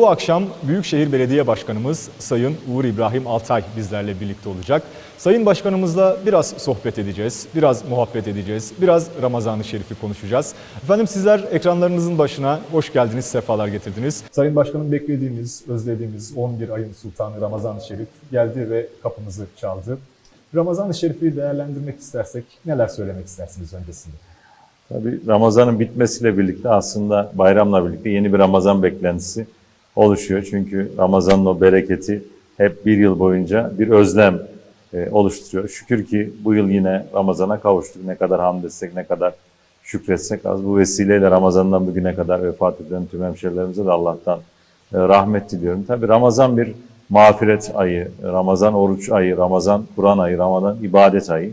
Bu akşam Büyükşehir Belediye Başkanımız Sayın Uğur İbrahim Altay bizlerle birlikte olacak. Sayın Başkanımızla biraz sohbet edeceğiz, biraz muhabbet edeceğiz, biraz Ramazan-ı Şerif'i konuşacağız. Efendim sizler ekranlarınızın başına hoş geldiniz, sefalar getirdiniz. Sayın Başkanım beklediğimiz, özlediğimiz 11 ayın sultanı Ramazan-ı Şerif geldi ve kapımızı çaldı. Ramazan-ı Şerif'i değerlendirmek istersek neler söylemek istersiniz öncesinde? Tabii Ramazan'ın bitmesiyle birlikte aslında bayramla birlikte yeni bir Ramazan beklentisi oluşuyor. Çünkü Ramazan'ın o bereketi hep bir yıl boyunca bir özlem e, oluşturuyor. Şükür ki bu yıl yine Ramazan'a kavuştuk. Ne kadar hamd etsek, ne kadar şükretsek az. Bu vesileyle Ramazan'dan bugüne kadar vefat eden tüm hemşerilerimize de Allah'tan e, rahmet diliyorum. Tabii Ramazan bir mağfiret ayı, Ramazan oruç ayı, Ramazan Kur'an ayı, Ramazan ibadet ayı.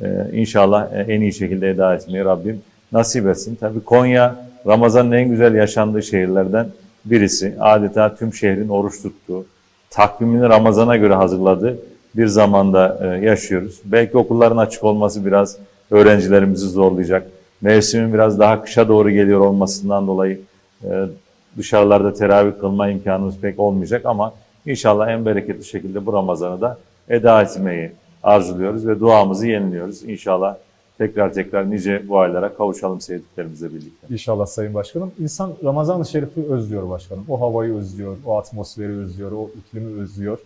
Ee, inşallah e, en iyi şekilde eda etmeyi Rabbim nasip etsin. Tabii Konya Ramazan'ın en güzel yaşandığı şehirlerden birisi. Adeta tüm şehrin oruç tuttuğu, takvimini Ramazan'a göre hazırladığı bir zamanda e, yaşıyoruz. Belki okulların açık olması biraz öğrencilerimizi zorlayacak. Mevsimin biraz daha kışa doğru geliyor olmasından dolayı e, dışarılarda teravih kılma imkanımız pek olmayacak ama inşallah en bereketli şekilde bu Ramazan'ı da eda etmeyi arzuluyoruz ve duamızı yeniliyoruz. İnşallah tekrar tekrar nice bu aylara kavuşalım sevdiklerimizle birlikte. İnşallah Sayın Başkanım. İnsan Ramazan-ı Şerif'i özlüyor başkanım. O havayı özlüyor, o atmosferi özlüyor, o iklimi özlüyor.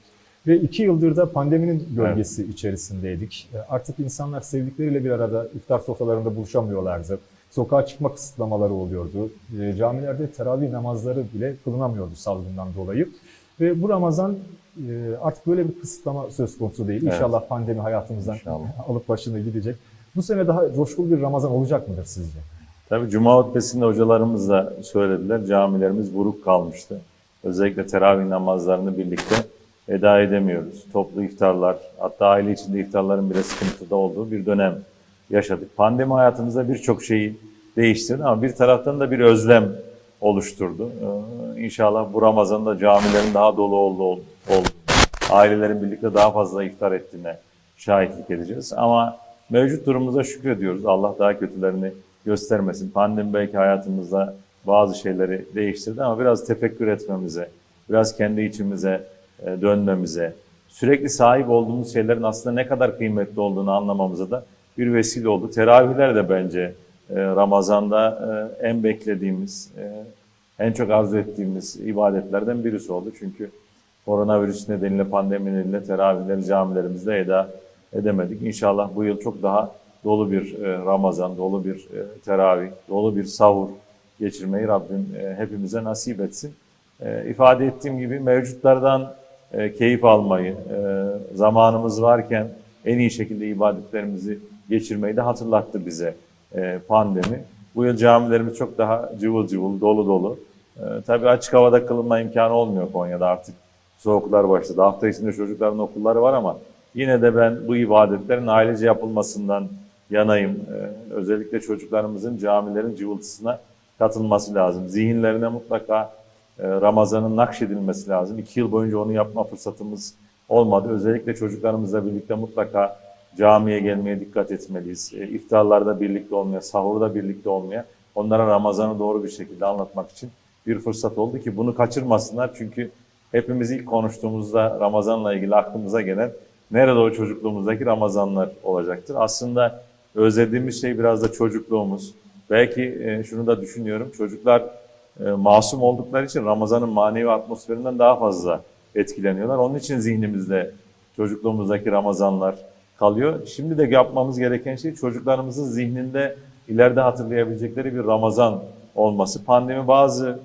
Ve iki yıldır da pandeminin gölgesi içerisindeydik. E, Artık insanlar sevdikleriyle bir arada iftar sofralarında buluşamıyorlardı. Sokağa çıkma kısıtlamaları oluyordu. E, Camilerde teravih namazları bile kılınamıyordu salgından dolayı. Ve bu Ramazan e, artık böyle bir kısıtlama söz konusu değil. Evet. İnşallah pandemi hayatımızdan İnşallah. alıp başını gidecek. Bu sene daha coşkulu bir Ramazan olacak mıdır sizce? Tabii Cuma hutbesinde hocalarımız da söylediler. Camilerimiz buruk kalmıştı. Özellikle teravih namazlarını birlikte eda edemiyoruz. Toplu iftarlar, hatta aile içinde iftarların bile sıkıntıda olduğu bir dönem yaşadık. Pandemi hayatımızda birçok şeyi değiştirdi ama bir taraftan da bir özlem oluşturdu. Ee, İnşallah bu Ramazan'da camilerin daha dolu olduğu, oldu, ailelerin birlikte daha fazla iftar ettiğine şahitlik edeceğiz. Ama mevcut durumumuza şükrediyoruz. Allah daha kötülerini göstermesin. Pandemi belki hayatımızda bazı şeyleri değiştirdi ama biraz tefekkür etmemize, biraz kendi içimize e, dönmemize, sürekli sahip olduğumuz şeylerin aslında ne kadar kıymetli olduğunu anlamamıza da bir vesile oldu. Teravihler de bence e, Ramazan'da e, en beklediğimiz, en çok arzu ettiğimiz ibadetlerden birisi oldu. Çünkü koronavirüs nedeniyle, pandemi nedeniyle teravihleri camilerimizde eda edemedik. İnşallah bu yıl çok daha dolu bir e, Ramazan, dolu bir e, teravih, dolu bir sahur geçirmeyi Rabbim e, hepimize nasip etsin. İfade ettiğim gibi mevcutlardan keyif almayı, zamanımız varken en iyi şekilde ibadetlerimizi geçirmeyi de hatırlattı bize pandemi. Bu yıl camilerimiz çok daha cıvıl cıvıl, dolu dolu. Tabii açık havada kılınma imkanı olmuyor Konya'da artık. Soğuklar başladı. Hafta içinde çocukların okulları var ama yine de ben bu ibadetlerin ailece yapılmasından yanayım. E, özellikle çocuklarımızın camilerin cıvıltısına katılması lazım. Zihinlerine mutlaka e, Ramazan'ın nakşedilmesi lazım. İki yıl boyunca onu yapma fırsatımız olmadı. Özellikle çocuklarımızla birlikte mutlaka camiye gelmeye dikkat etmeliyiz. E, İftarlarda birlikte olmaya, sahurda birlikte olmaya, onlara Ramazan'ı doğru bir şekilde anlatmak için bir fırsat oldu ki bunu kaçırmasınlar. Çünkü hepimiz ilk konuştuğumuzda Ramazan'la ilgili aklımıza gelen nerede o çocukluğumuzdaki Ramazanlar olacaktır. Aslında özlediğimiz şey biraz da çocukluğumuz. Belki e, şunu da düşünüyorum, çocuklar e, masum oldukları için Ramazan'ın manevi atmosferinden daha fazla etkileniyorlar. Onun için zihnimizde çocukluğumuzdaki Ramazanlar kalıyor. Şimdi de yapmamız gereken şey çocuklarımızın zihninde ileride hatırlayabilecekleri bir Ramazan olması. Pandemi bazı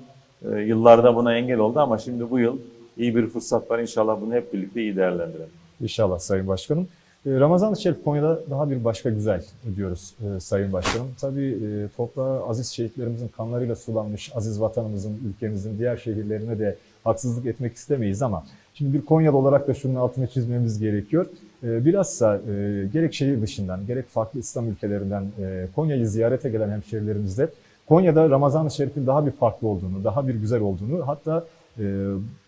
e, yıllarda buna engel oldu ama şimdi bu yıl iyi bir fırsat var. İnşallah bunu hep birlikte iyi değerlendirelim. İnşallah Sayın Başkanım. E, Ramazan-ı Şerif Konya'da daha bir başka güzel diyoruz e, Sayın Başkanım. Tabii e, toprağı aziz şehitlerimizin kanlarıyla sulanmış, aziz vatanımızın, ülkemizin diğer şehirlerine de haksızlık etmek istemeyiz ama şimdi bir Konyalı olarak da şunun altını çizmemiz gerekiyor. E, Bilhassa e, gerek şehir dışından, gerek farklı İslam ülkelerinden Konya'yı ziyarete gelen hemşerilerimizde Konya'da Ramazan-ı Şerif'in daha bir farklı olduğunu, daha bir güzel olduğunu hatta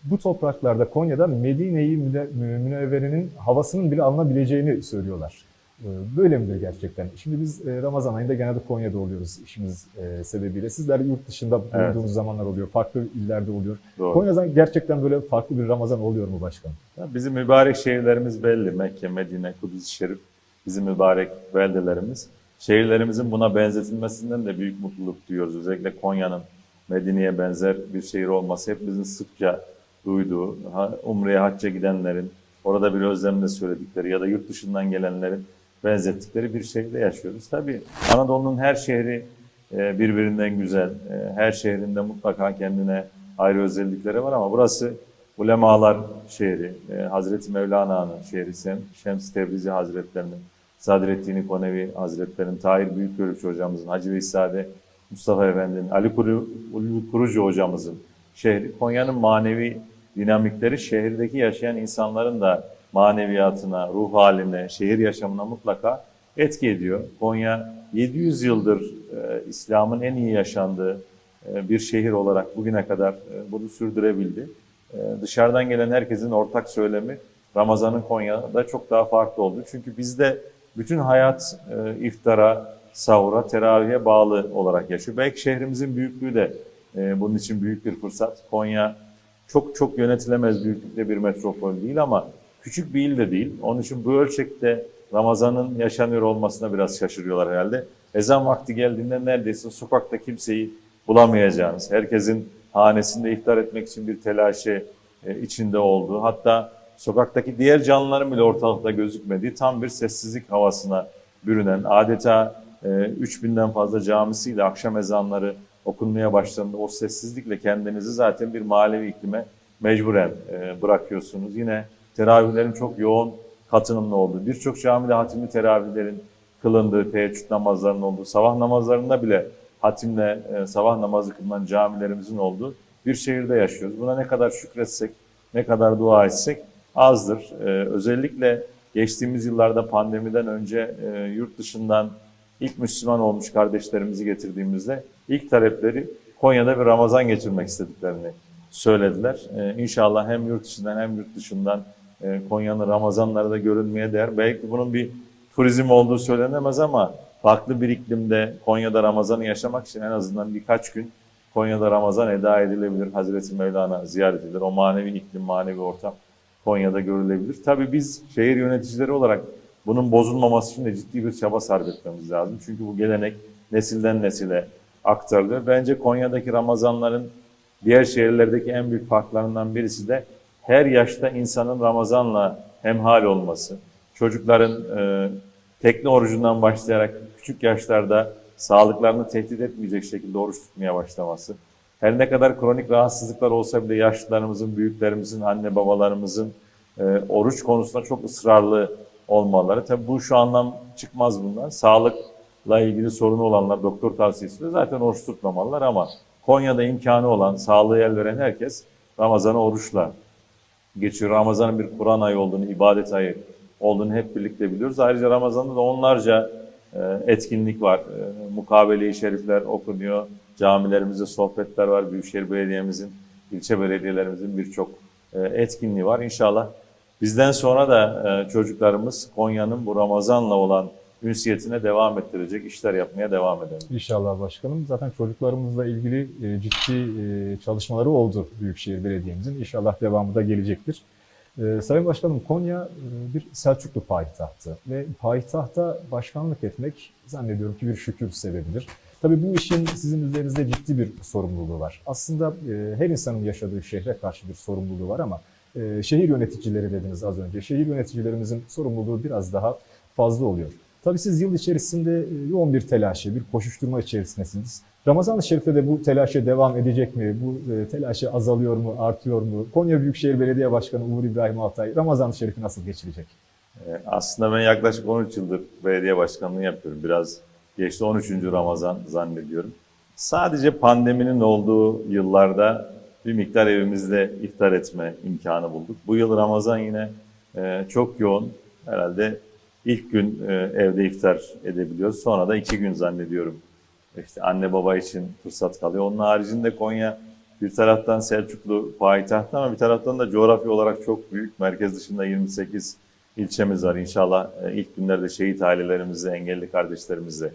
bu topraklarda Konya'da Medine-i Müne- Münevvere'nin havasının bile alınabileceğini söylüyorlar. E, Böyle midir gerçekten? Şimdi biz e, Ramazan ayında genelde Konya'da oluyoruz işimiz e, sebebiyle. Sizler yurt dışında Evet. bulunduğunuz zamanlar oluyor. Farklı illerde oluyor. Doğru. Konya'da gerçekten böyle farklı bir Ramazan oluyor mu başkanım? Bizim mübarek şehirlerimiz belli. Mekke, Medine, Kudüs-i Şerif bizim mübarek beldelerimiz. Şehirlerimizin buna benzetilmesinden de büyük mutluluk duyuyoruz. Özellikle Konya'nın Medine'ye benzer bir şehir olması hepimizin sıkça duyduğu, Umre'ye, hacca gidenlerin orada bir özlemle söyledikleri ya da yurt dışından gelenlerin benzettikleri bir şehirde yaşıyoruz. Tabii Anadolu'nun her şehri e, birbirinden güzel. E, Her şehrinde mutlaka kendine ayrı özellikleri var ama burası ulemalar şehri, e, Hazreti Mevlana'nın şehri, Şems Tebrizi Hazretlerinin, Sadreddin Konevi Hazretlerinin, Tahir Büyükgörükçü hocamızın, Hacı Veysade Mustafa Efendi'nin, Ali Kurucu hocamızın şehri. Konya'nın manevi dinamikleri şehirdeki yaşayan insanların da maneviyatına, ruh haline, şehir yaşamına mutlaka etki ediyor. Konya 700 yıldır e, İslam'ın en iyi yaşandığı e, bir şehir olarak bugüne kadar e, bunu sürdürebildi. E, dışarıdan gelen herkesin ortak söylemi Ramazan'ın Konya'da çok daha farklı oldu. Çünkü bizde bütün hayat e, iftara, sahura, teravihe bağlı olarak yaşıyor. Belki şehrimizin büyüklüğü de e, bunun için büyük bir fırsat. Konya çok çok yönetilemez büyüklükte bir metropol değil ama küçük bir il de değil. Onun için bu ölçekte Ramazan'ın yaşanıyor olmasına biraz şaşırıyorlar herhalde. Ezan vakti geldiğinde neredeyse sokakta kimseyi bulamayacağınız, herkesin hanesinde iftar etmek için bir telaşı e, içinde olduğu, hatta sokaktaki diğer canlıların bile ortalıkta gözükmediği tam bir sessizlik havasına bürünen, adeta e, 3000'den fazla camisiyle akşam ezanları okunmaya başlandığında o sessizlikle kendinizi zaten bir manevi iklime mecburen e, bırakıyorsunuz. Yine teravihlerin çok yoğun katılımlı olduğu, birçok camide hatimli teravihlerin kılındığı, teheccüd namazlarının olduğu, sabah namazlarında bile hatimle e, sabah namazı kılınan camilerimizin olduğu bir şehirde yaşıyoruz. Buna ne kadar şükretsek, ne kadar dua etsek azdır. E, özellikle geçtiğimiz yıllarda pandemiden önce e, yurt dışından ilk Müslüman olmuş kardeşlerimizi getirdiğimizde ilk talepleri Konya'da bir Ramazan geçirmek istediklerini söylediler. Ee, inşallah hem yurt içinden hem yurt dışından e, Konya'nın Ramazanları da görülmeye değer. Belki bunun bir turizm olduğu söylenemez ama farklı bir iklimde Konya'da Ramazan'ı yaşamak için en azından birkaç gün Konya'da Ramazan eda edilebilir. Hazreti Mevlana ziyaret edilir. O manevi iklim, manevi ortam Konya'da görülebilir. Tabii biz şehir yöneticileri olarak bunun bozulmaması için de ciddi bir çaba sarf etmemiz lazım. Çünkü bu gelenek nesilden nesile aktarılıyor. Bence Konya'daki Ramazanların diğer şehirlerdeki en büyük farklarından birisi de her yaşta insanın Ramazan'la hemhal olması. Çocukların e, tekne orucundan başlayarak küçük yaşlarda sağlıklarını tehdit etmeyecek şekilde oruç tutmaya başlaması. Her ne kadar kronik rahatsızlıklar olsa bile yaşlılarımızın, büyüklerimizin, anne babalarımızın e, oruç konusunda çok ısrarlı olmaları. Tabii bu şu anlam çıkmaz bundan. Sağlıkla ilgili sorunu olanlar doktor tavsiyesiyle zaten oruç tutmamalılar ama Konya'da imkanı olan, sağlığı el veren herkes Ramazan'ı oruçla geçiyor. Ramazan'ın bir Kur'an ayı olduğunu, ibadet ayı olduğunu hep birlikte biliyoruz. Ayrıca Ramazan'da da onlarca e, etkinlik var. E, Mukabele-i şerifler okunuyor. Camilerimizde sohbetler var. Büyükşehir Belediye'mizin, ilçe belediyelerimizin birçok e, etkinliği var. İnşallah bizden sonra da e, çocuklarımız Konya'nın bu Ramazan'la olan ünsiyetine devam ettirecek, işler yapmaya devam eder. İnşallah başkanım. Zaten çocuklarımızla ilgili e, ciddi e, çalışmaları oldu Büyükşehir Belediye'mizin. İnşallah devamı da gelecektir. Sayın Başkanım Konya bir Selçuklu payitahtı ve payitahta başkanlık etmek zannediyorum ki bir şükür sebebidir. Tabii bu işin sizin üzerinizde ciddi bir sorumluluğu var. Aslında her insanın yaşadığı şehre karşı bir sorumluluğu var ama e, şehir yöneticileri dediniz az önce. Şehir yöneticilerimizin sorumluluğu biraz daha fazla oluyor. Tabii siz yıl içerisinde e, yoğun bir telaşı, bir koşuşturma içerisindesiniz. Ramazan-ı Şerif'te de bu telaşı devam edecek mi? Bu e, telaşı azalıyor mu, artıyor mu? Konya Büyükşehir Belediye Başkanı Uğur İbrahim Altay, Ramazan-ı Şerif'i nasıl geçirecek? Ee, Aslında ben yaklaşık 13 yıldır belediye başkanlığı yapıyorum. Biraz geçti 13. Ramazan zannediyorum. Sadece pandeminin olduğu yıllarda bir miktar evimizde iftar etme imkanı bulduk. Bu yıl Ramazan yine e, çok yoğun. Herhalde ilk gün e, evde iftar edebiliyoruz. Sonra da iki gün zannediyorum. İşte anne baba için fırsat kalıyor. Onun haricinde Konya bir taraftan Selçuklu payitaht ama bir taraftan da coğrafi olarak çok büyük. Merkez dışında 28 ilçemiz var. İnşallah e, ilk günlerde şehit ailelerimizle, engelli kardeşlerimizle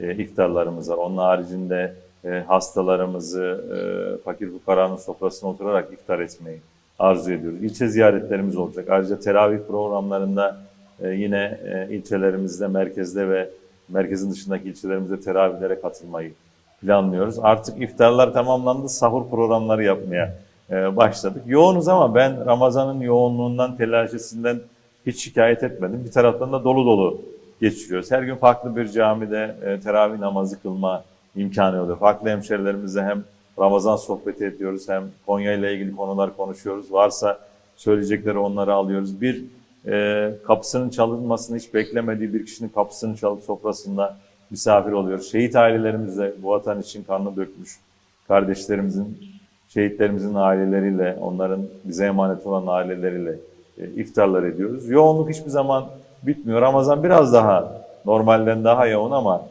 e, iftarlarımız var. Onun haricinde e, hastalarımızı e, fakir fukaranın sofrasına oturarak iftar etmeyi arzu ediyoruz. İlçe ziyaretlerimiz olacak. Ayrıca teravih programlarında e, yine e, ilçelerimizde, merkezde ve merkezin dışındaki ilçelerimizde teravihlere katılmayı planlıyoruz. Artık iftarlar tamamlandı, sahur programları yapmaya e, başladık. Yoğunuz ama ben Ramazan'ın yoğunluğundan, telaşesinden hiç şikayet etmedim. Bir taraftan da dolu dolu geçiriyoruz. Her gün farklı bir camide e, teravih namazı kılma imkanı oluyor. Farklı hemşerilerimizle hem Ramazan sohbeti ediyoruz hem Konya ile ilgili konular konuşuyoruz. Varsa söyleyecekleri onları alıyoruz. Bir e, kapısının çalınmasını hiç beklemediği bir kişinin kapısını çalıp sofrasında misafir oluyoruz. Şehit ailelerimizle bu vatan için kanını dökmüş kardeşlerimizin, şehitlerimizin aileleriyle, onların bize emanet olan aileleriyle e, iftarlar ediyoruz. Yoğunluk hiçbir zaman bitmiyor. Ramazan biraz daha normalden daha yoğun ama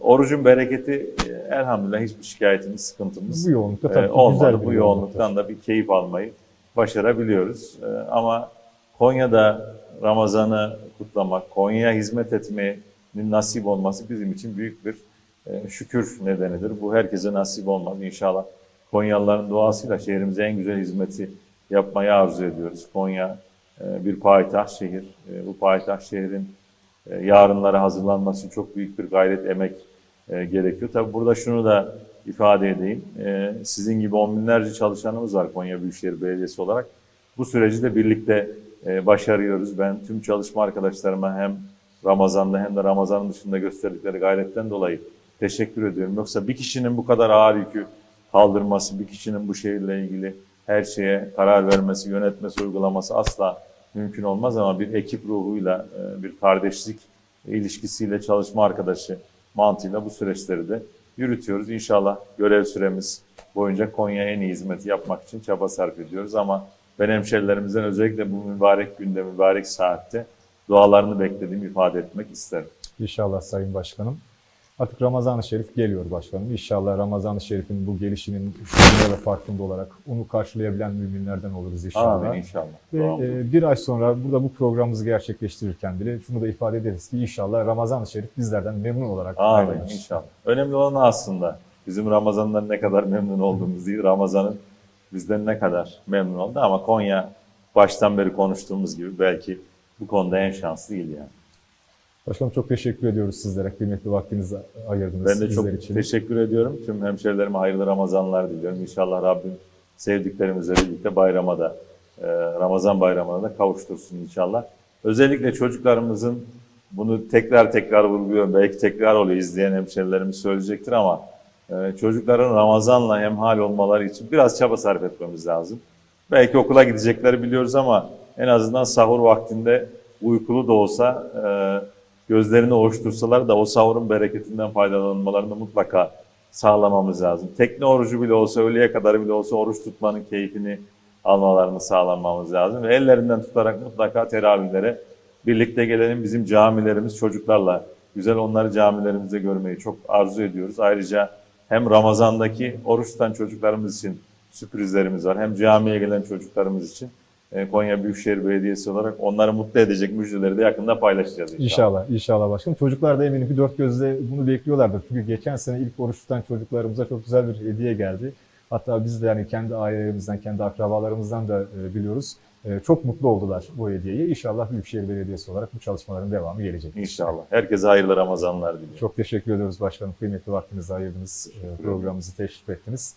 orucun bereketi e, elhamdülillah hiçbir şikayetimiz, sıkıntımız Bu yoğunlukta e, tabii olmadı. güzel Bu yoğunluktan da bir keyif almayı başarabiliyoruz. E, ama Konya'da Ramazan'ı kutlamak, Konya'ya hizmet etmenin nasip olması bizim için büyük bir e, şükür nedenidir. Bu herkese nasip olmaz. İnşallah Konyalıların duasıyla şehrimize en güzel hizmeti yapmayı arzu ediyoruz. Konya e, bir payitaht şehir. E, Bu payitaht şehrin e, yarınlara hazırlanması çok büyük bir gayret, emek e, gerekiyor. Tabii burada şunu da ifade edeyim. E, Sizin gibi on binlerce çalışanımız var Konya Büyükşehir Belediyesi olarak. Bu süreci de birlikte e, başarıyoruz. Ben tüm çalışma arkadaşlarıma hem Ramazan'da hem de Ramazan'ın dışında gösterdikleri gayretten dolayı teşekkür ediyorum. Yoksa bir kişinin bu kadar ağır yükü kaldırması, bir kişinin bu şehirle ilgili her şeye karar vermesi, yönetmesi, uygulaması asla mümkün olmaz ama bir ekip ruhuyla, e, bir kardeşlik ilişkisiyle çalışma arkadaşı mantığıyla bu süreçleri de yürütüyoruz. İnşallah görev süremiz boyunca Konya'ya en iyi hizmeti yapmak için çaba sarf ediyoruz ama ben hemşerilerimizden özellikle bu mübarek günde, mübarek saatte dualarını beklediğimi ifade etmek isterim. İnşallah Sayın Başkanım. Artık Ramazan-ı Şerif geliyor başkanım. İnşallah Ramazan-ı Şerif'in bu gelişinin ve farkında olarak onu karşılayabilen müminlerden oluruz inşallah. Amin inşallah. Ve e, bir ay sonra burada bu programımızı gerçekleştirirken bile şunu da ifade ederiz ki inşallah Ramazan-ı Şerif bizlerden memnun olarak Amin ayrılır. inşallah. Önemli olan aslında bizim Ramazan'dan ne kadar memnun olduğumuz değil, Ramazan'ın bizden ne kadar memnun oldu ama Konya baştan beri konuştuğumuz gibi belki bu konuda en şanslı değil yani. Başkanım çok teşekkür ediyoruz sizlere. Kıymetli vaktinizi ayırdınız Ben de çok için. teşekkür ediyorum. Tüm hemşerilerime hayırlı Ramazanlar diliyorum. İnşallah Rabbim sevdiklerimizle birlikte bayrama da, e, Ramazan bayramına da kavuştursun inşallah. Özellikle çocuklarımızın bunu tekrar tekrar vurguluyorum. Belki tekrar oluyor izleyen hemşerilerimiz söyleyecektir ama e, çocukların Ramazan'la hemhal olmaları için biraz çaba sarf etmemiz lazım. Belki okula gidecekleri biliyoruz ama en azından sahur vaktinde uykulu da olsa e, gözlerini ovuştursalar da o sahurun bereketinden faydalanmalarını mutlaka sağlamamız lazım. Tekne orucu bile olsa, öğleye kadar bile olsa oruç tutmanın keyfini almalarını sağlamamız lazım. Ve ellerinden tutarak mutlaka teravihlere birlikte gelelim. Bizim camilerimiz çocuklarla güzel onları camilerimizde görmeyi çok arzu ediyoruz. Ayrıca hem Ramazan'daki oruç tutan çocuklarımız için sürprizlerimiz var. Hem camiye gelen çocuklarımız için Konya Büyükşehir Belediyesi olarak onları mutlu edecek müjdeleri de yakında paylaşacağız inşallah. İnşallah, inşallah başkanım. Çocuklar da eminim ki dört gözle bunu bekliyorlardır. Çünkü geçen sene ilk oruç tutan çocuklarımıza çok güzel bir hediye geldi. Hatta biz de yani kendi ailelerimizden, kendi akrabalarımızdan da e, biliyoruz. E, çok mutlu oldular bu hediyeyi. İnşallah Büyükşehir Belediyesi olarak bu çalışmaların devamı gelecek. İnşallah. Herkese hayırlı Ramazanlar diliyorum. Çok teşekkür ediyoruz başkanım. Kıymetli vaktinizi ayırdınız, e, programımızı teşrif ettiniz.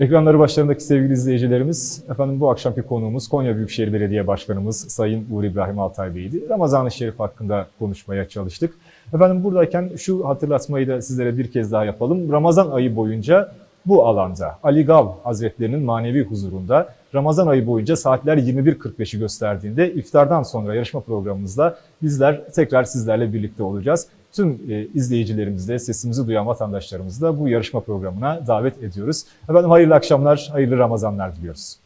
Ekranları başlarındaki sevgili izleyicilerimiz, efendim bu akşamki konuğumuz Konya Büyükşehir Belediye Başkanımız Sayın Uğur İbrahim Altay Bey'di. Ramazan-ı Şerif hakkında konuşmaya çalıştık. Efendim buradayken şu hatırlatmayı da sizlere bir kez daha yapalım. Ramazan ayı boyunca bu alanda Ali Gav Hazretlerinin manevi huzurunda Ramazan ayı boyunca saatler 21.45'i gösterdiğinde iftardan sonra yarışma programımızda bizler tekrar sizlerle birlikte olacağız. Tüm e, izleyicilerimizi de sesimizi duyan vatandaşlarımızı da bu yarışma programına davet ediyoruz. Efendim hayırlı akşamlar, hayırlı Ramazanlar diliyoruz.